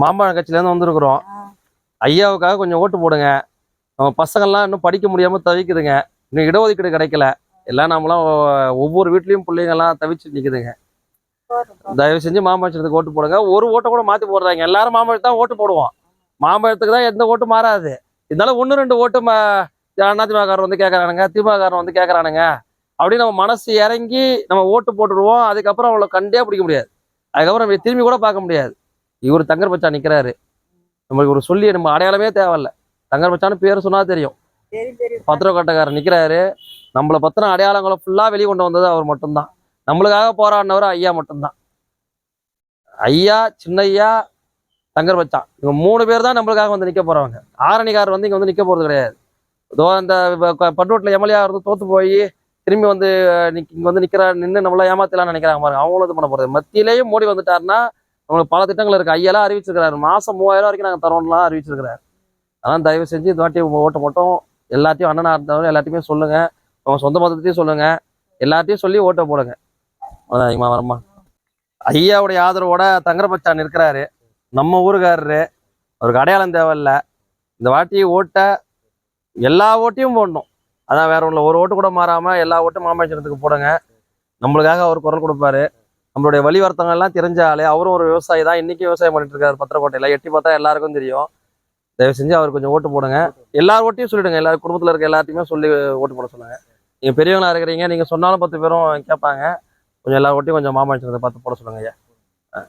மாம்பழம் கட்சியிலேருந்து வந்திருக்கிறோம். ஐயாவுக்காக கொஞ்சம் ஓட்டு போடுங்க. நம்ம பசங்கள்லாம் இன்னும் படிக்க முடியாமல் தவிக்குதுங்க. இன்னும் இடஒதுக்கீடு கிடைக்கல. எல்லாம் நம்மளாம் ஒவ்வொரு வீட்லேயும் பிள்ளைங்கள்லாம் தவிச்சு நிற்குதுங்க தயவு செஞ்சு மாம்பழத்துக்கு ஓட்டு போடுங்க. ஒரு ஓட்டை கூட மாற்றி போடுறாங்க. எல்லாரும் மாம்பழத்துக்கு தான் ஓட்டு போடுவோம். மாம்பழத்துக்கு தான் எந்த ஓட்டும் மாறாது. இருந்தாலும் ஒன்று ரெண்டு ஓட்டு மா அதிமுககாரர் வந்து கேட்குறானுங்க திமுககாரன் வந்து கேட்குறானுங்க அப்படின்னு நம்ம மனசு இறங்கி நம்ம ஓட்டு போட்டுடுவோம். அதுக்கப்புறம் அவளை கண்டே பிடிக்க முடியாது. அதுக்கப்புறம் திரும்பி கூட பார்க்க முடியாது. இவர் தங்கர் பச்சா நிற்கிறாரு நம்மளுக்கு ஒரு சொல்லி நம்ம அடையாளமே தேவையில்ல. தங்கர் பச்சான்னு பேர் சொன்னா தெரியும். பத்திரக்கோட்டைக்காரர் நிற்கிறாரு நம்மளை பத்தின அடையாளங்களை ஃபுல்லாக வெளியே கொண்டு வந்தது அவர் மட்டும்தான். நம்மளுக்காக போராடினவர் ஐயா மட்டும்தான். ஐயா சின்னையா தங்கர் பச்சான் இவங்க மூணு பேர் தான் நம்மளுக்காக வந்து நிற்க போறவங்க. ஆரணிக்காரர் வந்து இங்கே வந்து நிற்க போறது கிடையாது. இதோ அந்த பட்டுவட்டில் எம்எல்ஏ இருந்து தோத்து போய் திரும்பி வந்து இங்க வந்து நிக்கிற நின்று நம்மள ஏமாத்தலாம்னு நினைக்கிறாங்க பாருங்க. அவங்களும் இது பண்ண போறது. மத்தியிலேயும் மோடி வந்துட்டாருன்னா நம்மளுக்கு பல திட்டங்கள் இருக்குது ஐயெல்லாம் அறிவிச்சிருக்கிறாரு. மாதம் மூவாயிரம் வரைக்கும் நாங்கள் தரோம்லாம் அறிவிச்சிருக்கிறாரு. அதான் தயவு செஞ்சு இந்த வாட்டி ஓட்ட ஓட்டை மட்டும் எல்லாத்தையும் அண்ணனாக இருந்தவங்க எல்லாத்தையுமே சொல்லுங்கள் உங்கள் சொந்த மதத்தையும் சொல்லுங்கள் எல்லாத்தையும் சொல்லி ஓட்டை போடுங்க. அதிகமாக வரமா ஐயாவுடைய ஆதரவோட தங்கரபச்சான் இருக்கிறாரு நம்ம ஊருக்காரரு. அவருக்கு அடையாளம் தேவையில்ல. இந்த வாட்டி ஓட்டை எல்லா ஓட்டையும் போடணும். அதான் வேற ஒன்றும் ஒரு ஓட்டு கூட மாறாமல் எல்லா ஓட்டும் மாமல்லத்துக்கு போடுங்க. நம்மளுக்காக அவர் குரல் கொடுப்பாரு. நம்மளுடைய வழிவர்த்தங்கள் எல்லாம் தெரிஞ்ச ஆளு. அவரும் ஒரு விவசாயி தான். இன்னைக்கு விவசாயம் பண்ணிட்டு இருக்காரு பத்திரக்கோட்டையில. எட்டி பார்த்தா எல்லாருக்கும் தெரியும். தயவு செஞ்சு அவர் கொஞ்சம் ஓட்டு போடுங்க. எல்லார் ஓட்டையும் சொல்லிடுங்க. எல்லா குடும்பத்தில் இருக்க எல்லாத்தையுமே சொல்லி ஓட்டு போட சொல்லுங்க. நீங்கள் பெரியவங்களா இருக்கிறீங்க. நீங்கள் சொன்னாலும் பத்து பேரும் கேட்பாங்க. கொஞ்சம் எல்லா ஓட்டையும் கொஞ்சம் மாமாச்சிருந்த பார்த்து போட சொல்லுங்க ஐயா.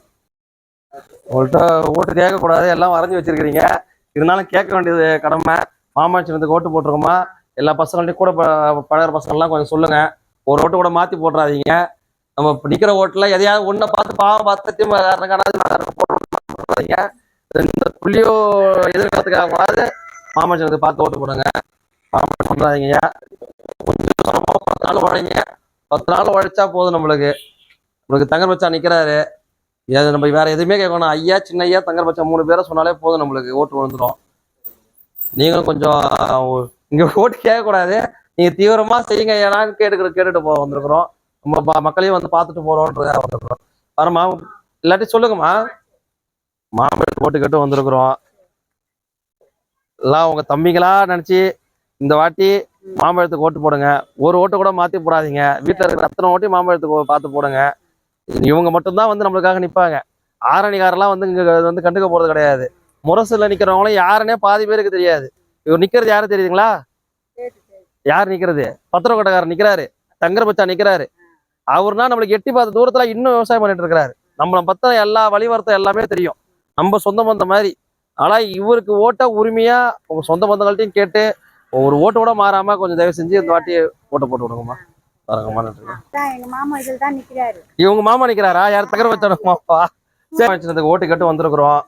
உங்கள்கிட்ட ஓட்டு கேட்கக்கூடாது. எல்லாம் வரைஞ்சி வச்சிருக்கிறீங்க. இருந்தாலும் கேட்க வேண்டியது கடமை. மாமாச்சிருந்துக்கு ஓட்டு போட்டிருக்கோமா? எல்லா பசங்கள்ட்டையும் கூட ப- பழகுற பசங்கள்லாம் கொஞ்சம் சொல்லுங்க. ஒரு ஓட்டு கூட மாற்றி போட்டுறாதீங்க. நம்ம நிக்கிற ஓட்டுல எதையாவது ஒன்றை பார்த்து பாவம் பார்த்து திமுக இந்த புள்ளியோ எதிர்காலத்துக்காக மாமல்லத்துக்கு பார்த்து ஓட்டு போடுங்க. மாமல்லம் பண்றாதீங்க கொஞ்சம் பத்து நாள் உழைங்க. பத்து நாள் உழைச்சா போதும் நம்மளுக்கு. நம்மளுக்கு தங்கர் பச்சா நிக்கிறாரு. இது நம்ம வேற எதுவுமே கேட்கணும். ஐயா சின்ன ஐயா தங்கர் பச்சா மூணு பேரை சொன்னாலே போதும் நம்மளுக்கு. ஓட்டு விழுந்துடும் நீங்களும் கொஞ்சம் இங்க ஓட்டு கேட்கக்கூடாது. நீங்க தீவிரமா செய்யுங்க. ஏன்னான்னு கேட்டுக்கிட்டு கேட்டுட்டு போக வந்திருக்கிறோம். நம்ம மக்களையும் வந்து பார்த்துட்டு போறோன்றதா வந்திருக்கிறோம் வரமா இல்லாட்டி சொல்லுங்கம்மா. மாம்பழத்துக்கு ஓட்டு கேட்டு வந்திருக்கிறோம். எல்லாம் உங்க தம்பிங்களா நினைச்சு இந்த வாட்டி மாம்பழத்துக்கு ஓட்டு போடுங்க. ஒரு ஓட்டு கூட மாத்தி போடாதீங்க. வீட்டுல இருக்கிற அத்தனை ஓட்டையும் மாம்பழத்துக்கு பார்த்து போடுங்க. இவங்க மட்டும்தான் வந்து நம்மளுக்காக நிப்பாங்க. ஆரணிக்காரெல்லாம் வந்து இங்க வந்து கண்டுக்க போறது கிடையாது. முரசுல நிக்கிறவங்களும் யாருன்னே பாதி பேருக்கு தெரியாது. இவர் நிக்கிறது யாரு தெரியுதுங்களா? யார் நிக்கிறது? பத்திரக்கோட்டைக்காரர் நிக்கிறாரு. தங்கர் பச்சா நிக்கிறாரு. அவர்னா நம்மளுக்கு எட்டி பார்த்த தூரத்துல இன்னும் விவசாயம் பண்ணிட்டு இருக்கிறாரு. நம்மளை பத்தின எல்லா வழிவர்த்தம் எல்லாமே தெரியும். நம்ம சொந்த பந்தம் மாதிரி. ஆனா இவருக்கு ஓட்ட உரிமையா உங்க சொந்த பந்தங்கள்ட்டையும் கேட்டு ஒரு ஓட்டு கூட மாறாம கொஞ்சம் தயவு செஞ்சு இந்த வாட்டி ஓட்ட போட்டு விடுங்கம்மா. மாமா இவங்க மாமா நிக்கிறாரா? யார் தகர வச்சானு மாப்பா சரி வச்சதுக்கு ஓட்டு கட்டு வந்திருக்கிறோம்.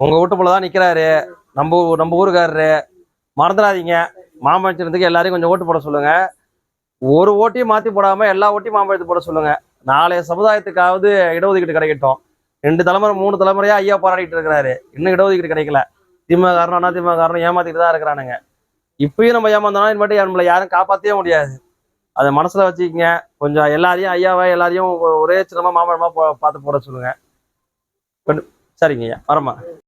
உங்க வீட்டு போல தான் நிக்கிறாரு. நம்ம நம்ம ஊருக்காரரு. மறந்துடாதீங்க. மாம்பழத்தினத்துக்கு எல்லாரையும் கொஞ்சம் ஓட்டு போட சொல்லுங்க. ஒரு ஓட்டையும் மாற்றி போடாமல் எல்லா ஓட்டையும் மாம்பழத்து போட சொல்லுங்கள் நாளைய சமுதாயத்துக்காவது இடஒதுக்கீடு கிடைக்கட்டும். ரெண்டு தலைமுறை மூணு தலைமுறையா ஐயா போராடிட்டு இருக்கிறாரு. இன்னும் இடஒதுக்கீடு கிடைக்கல. திமுக காரணம் அண்ணா திமுக காரணம் ஏமாத்திட்டு தான் இருக்கிறானுங்க. இப்பயும் நம்ம ஏமாந்தோம்னா இனிமேட்டு நம்மளை யாரும் காப்பாற்றவே முடியாது. அதை மனசுல வச்சுக்கோங்க. கொஞ்சம் எல்லாரையும் ஐயாவை எல்லாரையும் ஒரே சின்னமாக மாம்பழமாக போ- பார்த்து போட சொல்லுங்கள் சரிங்க ஐயா வரமா